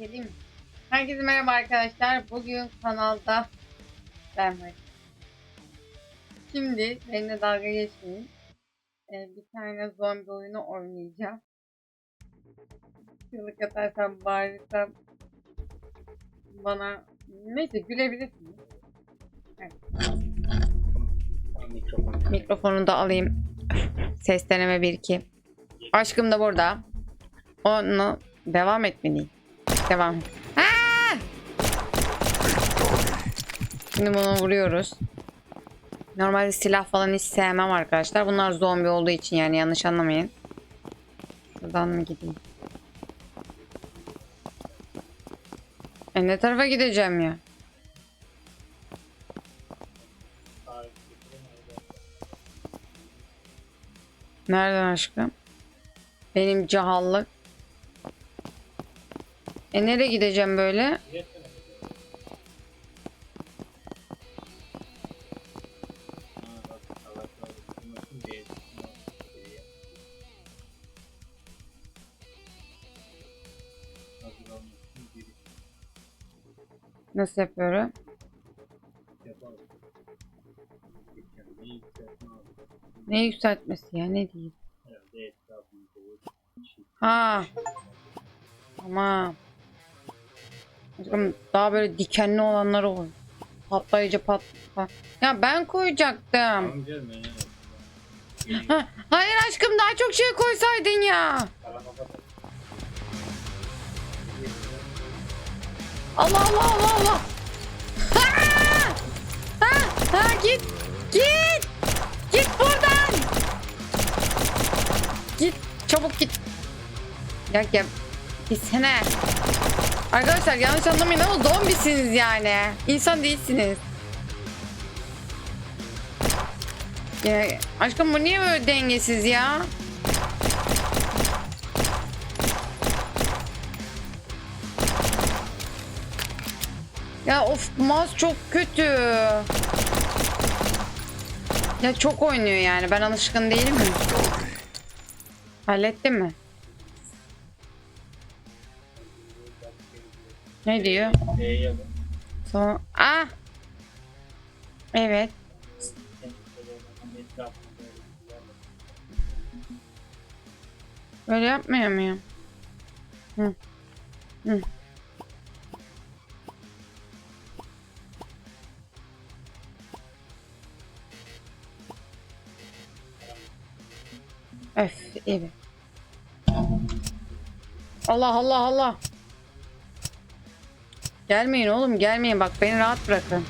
Geleyim. mi? Herkese merhaba arkadaşlar. Bugün kanalda ben varım. Şimdi benimle dalga geçmeyin. Ee, bir tane zombi oyunu oynayacağım. Çığlık atarsam, bağırırsam bana neyse gülebilirsiniz. Evet. Mikrofon. Mikrofonu da alayım. Ses deneme 1 2. Aşkım da burada. Onu devam etmeliyim. Devam. Aa! Şimdi bunu vuruyoruz. Normalde silah falan hiç sevmem arkadaşlar. Bunlar zombi olduğu için yani yanlış anlamayın. Şuradan mı gideyim? E ne tarafa gideceğim ya? Nereden aşkım? Benim cahallık. E nereye gideceğim böyle? Nasıl yapıyorum? Ne yükseltmesi ya ne diyeyim? Ha. Tamam. Daha böyle dikenli olanları koy. Patlayıcı pat. Ya ben koyacaktım. Ha, hayır aşkım daha çok şey koysaydın ya. Allah Allah Allah Allah. Ha! Ha! Ha git. Git. Git buradan. Git. Çabuk git. Gel gel. Gitsene. Arkadaşlar yanlış anlamayın ama zombisiniz yani. İnsan değilsiniz. Ya, aşkım bu niye böyle dengesiz ya? Ya of mouse çok kötü. Ya çok oynuyor yani. Ben alışkın değilim mi? Hallettin mi? Ne diyor? Son... Ah! Evet. Böyle yapmıyor muyum? Hı. Hı. Öf, evet. Allah Allah Allah. Gelmeyin oğlum gelmeyin bak beni rahat bırakın.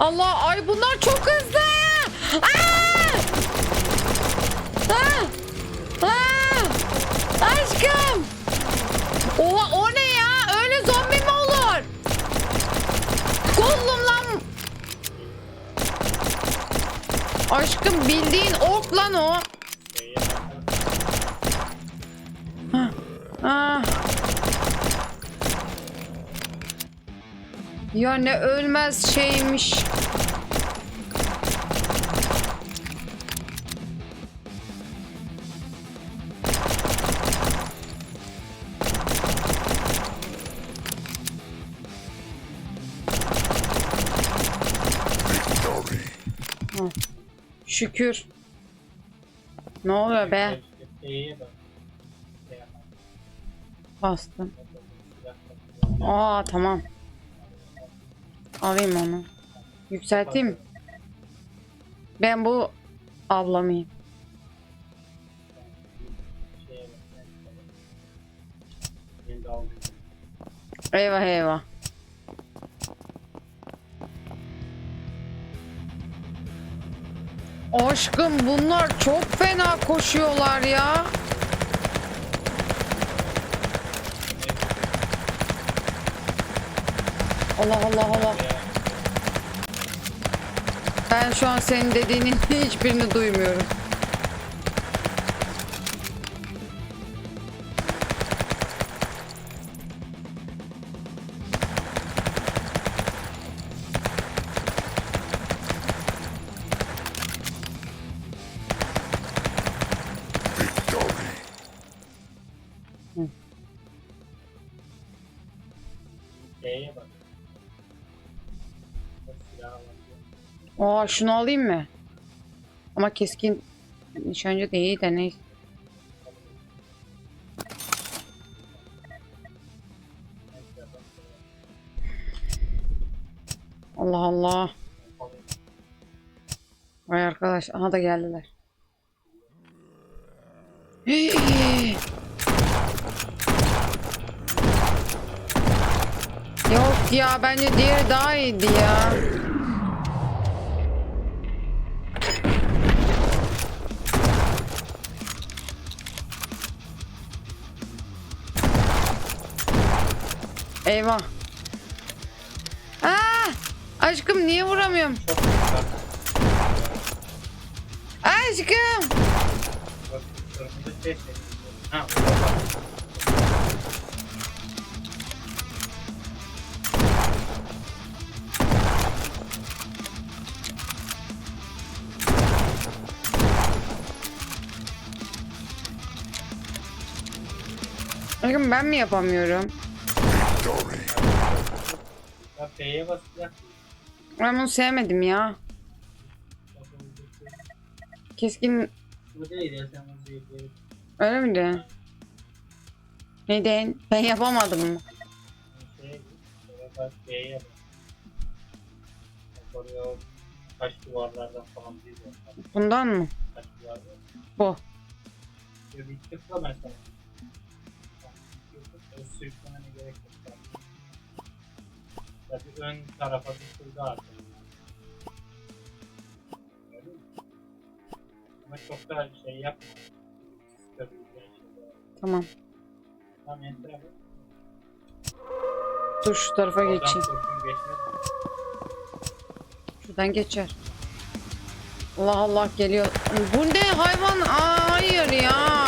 Allah ay bunlar çok hızlı. Aa! Aa! Aa! Aşkım. Oha o ne ya? Öyle zombi mi olur? Gollum lan. Aşkım bildiğin ork lan o. Ya ne ölmez şeymiş. Hı. Şükür. Ne oluyor be? Bastım. Aa tamam. Alayım onu. Yükselteyim? Ben bu ablamıyım. Eyvah eyvah. Aşkım bunlar çok fena koşuyorlar ya. Allah Allah Allah. Ben şu an senin dediğinin hiçbirini duymuyorum. Aa şunu alayım mı? Ama keskin nişancı değil de neyse. Allah Allah. Vay arkadaş. Aha da geldiler. Yok ya bence diğeri daha iyiydi ya. Eyvah. Aa! Aşkım niye vuramıyorum? Aşkım. Bak, kırmızı seçtim. Ha, burada bak. Aşkım ben mi yapamıyorum? F'ye bas silah. Ben bunu sevmedim ya. Keskin Bu değil ya sen öyle miydi? Neden? Ben yapamadım mı? F'ye oraya taş duvarlardan falan bir var. Bundan mı? Taş duvarlar. Bu. Bir tıkla mesela. Tabii ön tarafa. Gördün mü? Ama çok da şey yapma. Tamam. Tamam bas. Dur şu tarafa Oradan geçeyim. Şuradan geçer. Allah Allah geliyor. Bu ne hayvan? Aa, hayır ya.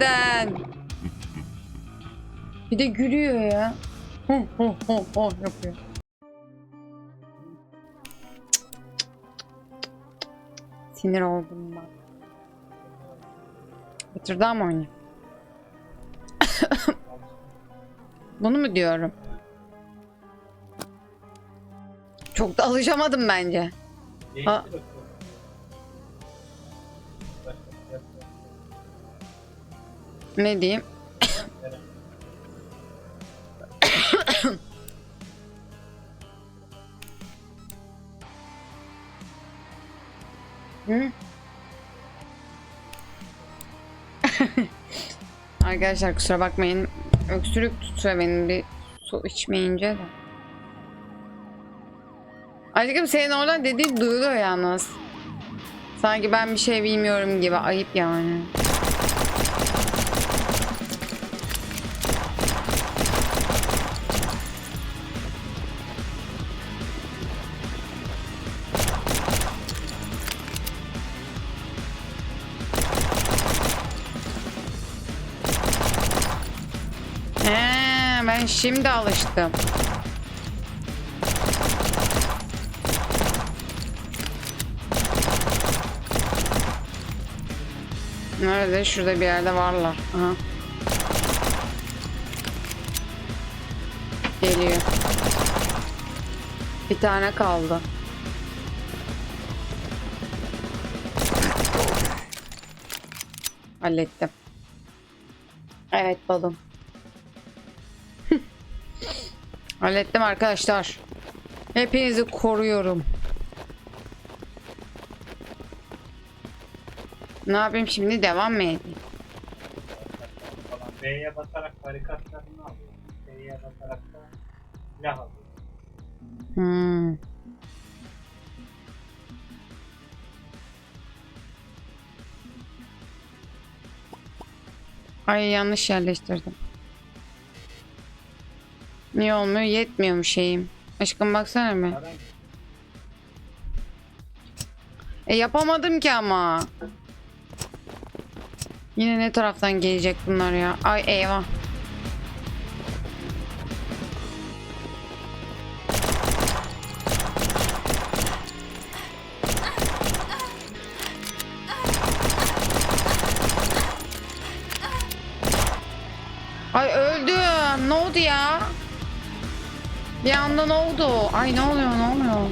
Neden? Bir de gülüyor ya. Hı hı hı hı yapıyor. Sinir oldum ben. Bitirdi ama oyunu. Bunu mu diyorum? Çok da alışamadım bence. Değiştir Ne diyeyim? Hı? Arkadaşlar kusura bakmayın. Öksürük tutuyor benim bir su içmeyince de. Aşkım senin oradan dediğin duyuluyor yalnız. Sanki ben bir şey bilmiyorum gibi. Ayıp yani. Ben şimdi alıştım. Nerede? Şurada bir yerde varlar. Aha. Geliyor. Bir tane kaldı. Hallettim. Evet balım. Hallettim arkadaşlar. Hepinizi koruyorum. Ne yapayım şimdi devam mı edeyim? B'ye basarak barikatlarını alıyor. B'ye basarak da silah alıyor. Hmm. Ay yanlış yerleştirdim. Niye olmuyor? Yetmiyor mu şeyim? Aşkım baksana. Paran E yapamadım ki ama. Yine ne taraftan gelecek bunlar ya? Ay eyvah. Ay öldüm. Ne oldu ya? Bir anda ne oldu? Ay ne oluyor ne oluyor?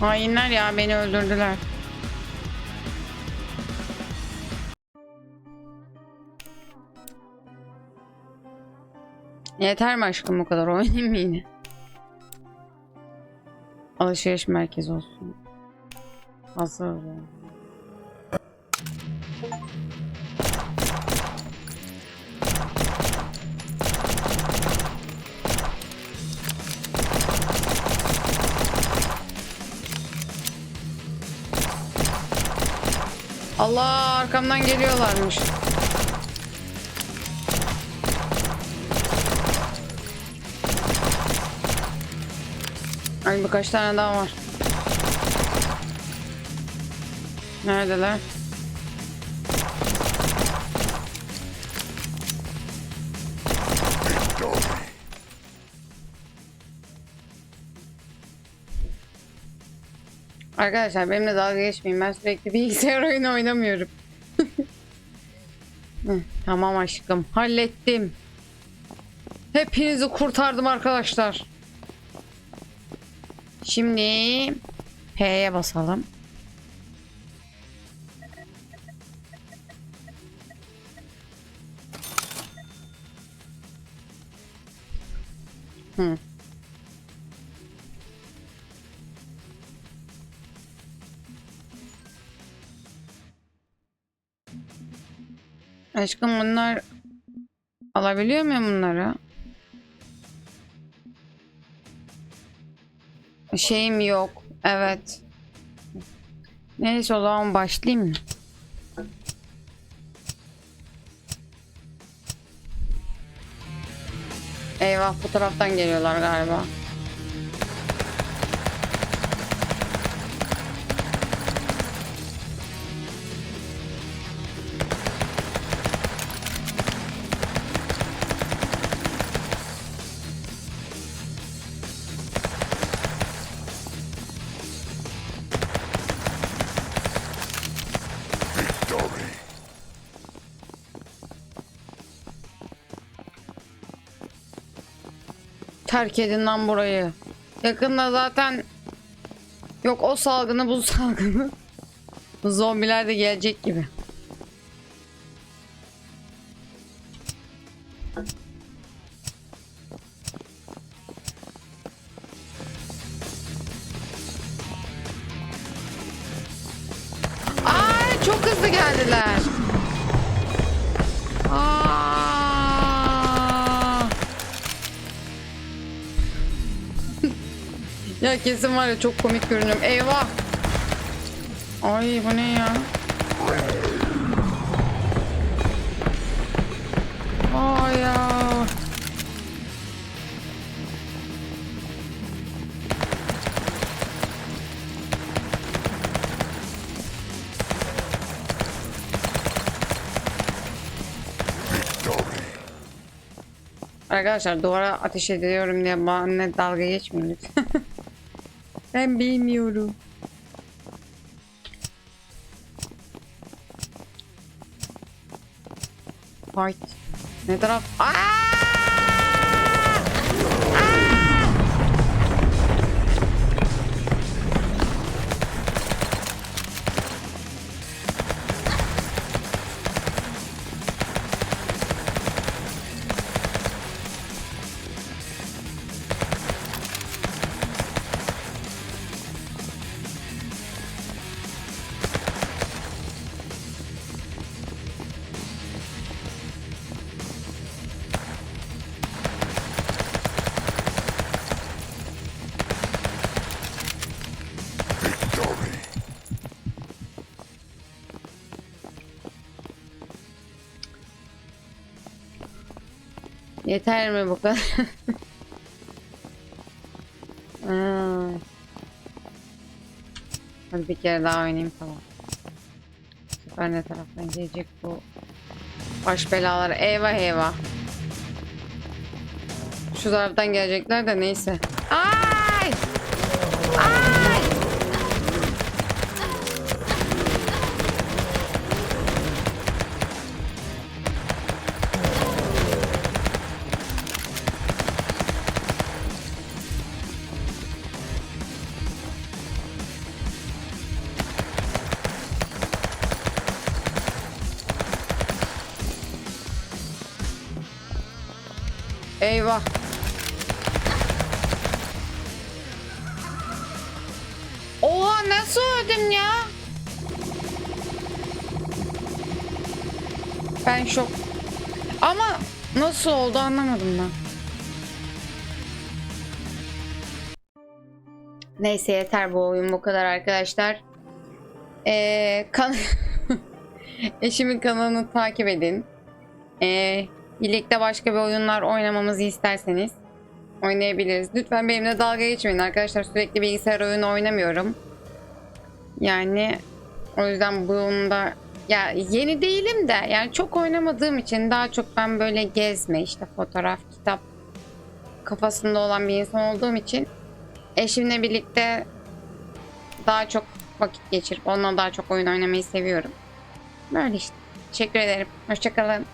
Hainler ya beni öldürdüler. Yeter mi aşkım bu kadar oynayayım mı yine? Alışveriş merkezi olsun. Hazır. Allah arkamdan geliyorlarmış. Ay birkaç tane daha var. Neredeler? Arkadaşlar benimle dalga geçmeyin. Ben sürekli bilgisayar oyunu oynamıyorum. Tamam aşkım. Hallettim. Hepinizi kurtardım arkadaşlar. Şimdi P'ye basalım. Hı. Aşkım bunlar alabiliyor muyum bunları? Şeyim yok. Evet. Neyse o zaman başlayayım mı? Eyvah bu taraftan geliyorlar galiba. Terk edin lan burayı. Yakında zaten yok o salgını bu salgını. Zombiler de gelecek gibi. Ya kesin var ya çok komik görünüyorum. Eyvah. Ay bu ne ya? Ay ya. Arkadaşlar duvara ateş ediyorum diye bana dalga geçmeyin lütfen. ben bilmiyorum. Fight. Ne taraf? Aa! Yeter mi bu kadar? Aa. Hadi bir kere daha oynayayım tamam. Sefer ne taraftan gelecek bu baş belalar. Eyvah eyvah. Şu taraftan gelecekler de neyse. Ay! Ay! Eyvah. Oha nasıl öldüm ya? Ben şok. Ama nasıl oldu anlamadım ben. Neyse yeter bu oyun bu kadar arkadaşlar. Ee, kan Eşimin kanalını takip edin. Ee, birlikte başka bir oyunlar oynamamızı isterseniz oynayabiliriz. Lütfen benimle dalga geçmeyin arkadaşlar. Sürekli bilgisayar oyunu oynamıyorum. Yani o yüzden bunda ya yeni değilim de yani çok oynamadığım için daha çok ben böyle gezme işte fotoğraf, kitap kafasında olan bir insan olduğum için eşimle birlikte daha çok vakit geçirip onunla daha çok oyun oynamayı seviyorum. Böyle işte. Teşekkür ederim. Hoşçakalın.